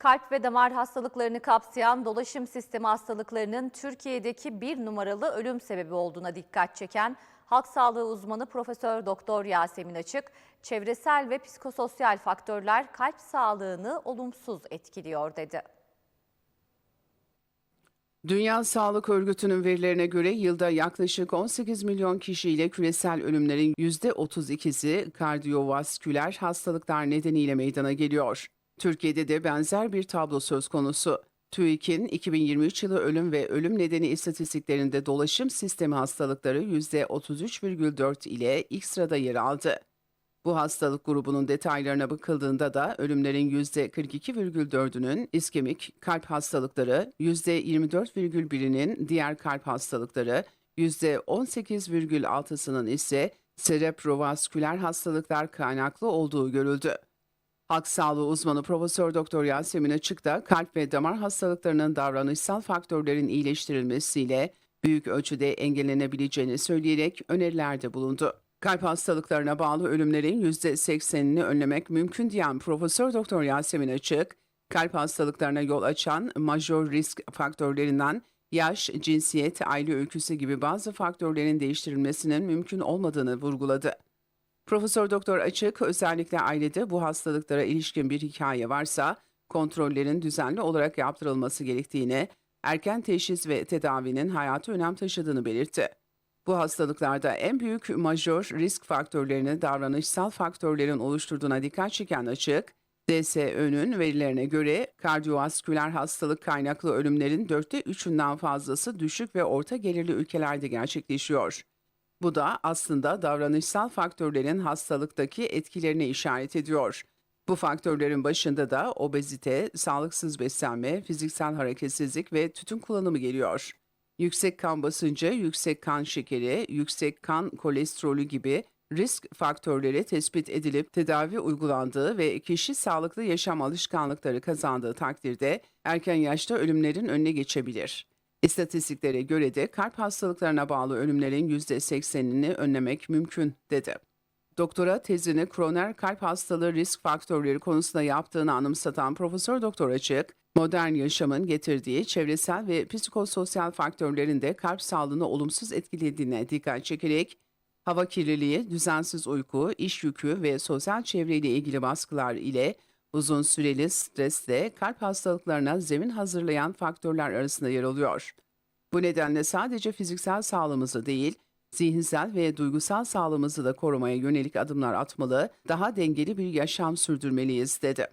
Kalp ve damar hastalıklarını kapsayan dolaşım sistemi hastalıklarının Türkiye'deki bir numaralı ölüm sebebi olduğuna dikkat çeken halk sağlığı uzmanı Profesör Doktor Yasemin Açık, çevresel ve psikososyal faktörler kalp sağlığını olumsuz etkiliyor dedi. Dünya Sağlık Örgütü'nün verilerine göre yılda yaklaşık 18 milyon kişiyle küresel ölümlerin %32'si kardiyovasküler hastalıklar nedeniyle meydana geliyor. Türkiye'de de benzer bir tablo söz konusu. TÜİK'in 2023 yılı ölüm ve ölüm nedeni istatistiklerinde dolaşım sistemi hastalıkları %33,4 ile ilk sırada yer aldı. Bu hastalık grubunun detaylarına bakıldığında da ölümlerin %42,4'ünün iskemik kalp hastalıkları, %24,1'inin diğer kalp hastalıkları, %18,6'sının ise serebrovasküler hastalıklar kaynaklı olduğu görüldü. Halk sağlığı uzmanı Profesör Doktor Yasemin Açık da kalp ve damar hastalıklarının davranışsal faktörlerin iyileştirilmesiyle büyük ölçüde engellenebileceğini söyleyerek önerilerde bulundu. Kalp hastalıklarına bağlı ölümlerin %80'ini önlemek mümkün diyen Profesör Doktor Yasemin Açık, kalp hastalıklarına yol açan majör risk faktörlerinden yaş, cinsiyet, aile öyküsü gibi bazı faktörlerin değiştirilmesinin mümkün olmadığını vurguladı. Profesör Doktor Açık özellikle ailede bu hastalıklara ilişkin bir hikaye varsa kontrollerin düzenli olarak yaptırılması gerektiğini, erken teşhis ve tedavinin hayatı önem taşıdığını belirtti. Bu hastalıklarda en büyük majör risk faktörlerini davranışsal faktörlerin oluşturduğuna dikkat çeken açık, DSÖ'nün verilerine göre kardiyovasküler hastalık kaynaklı ölümlerin dörtte üçünden fazlası düşük ve orta gelirli ülkelerde gerçekleşiyor. Bu da aslında davranışsal faktörlerin hastalıktaki etkilerine işaret ediyor. Bu faktörlerin başında da obezite, sağlıksız beslenme, fiziksel hareketsizlik ve tütün kullanımı geliyor. Yüksek kan basıncı, yüksek kan şekeri, yüksek kan kolesterolü gibi risk faktörleri tespit edilip tedavi uygulandığı ve kişi sağlıklı yaşam alışkanlıkları kazandığı takdirde erken yaşta ölümlerin önüne geçebilir. İstatistiklere göre de kalp hastalıklarına bağlı ölümlerin %80'ini önlemek mümkün, dedi. Doktora tezini kroner kalp hastalığı risk faktörleri konusunda yaptığını anımsatan Profesör Doktor Açık, modern yaşamın getirdiği çevresel ve psikososyal faktörlerin de kalp sağlığını olumsuz etkilediğine dikkat çekerek, hava kirliliği, düzensiz uyku, iş yükü ve sosyal çevreyle ilgili baskılar ile uzun süreli stresle kalp hastalıklarına zemin hazırlayan faktörler arasında yer alıyor. Bu nedenle sadece fiziksel sağlığımızı değil, zihinsel ve duygusal sağlığımızı da korumaya yönelik adımlar atmalı, daha dengeli bir yaşam sürdürmeliyiz dedi.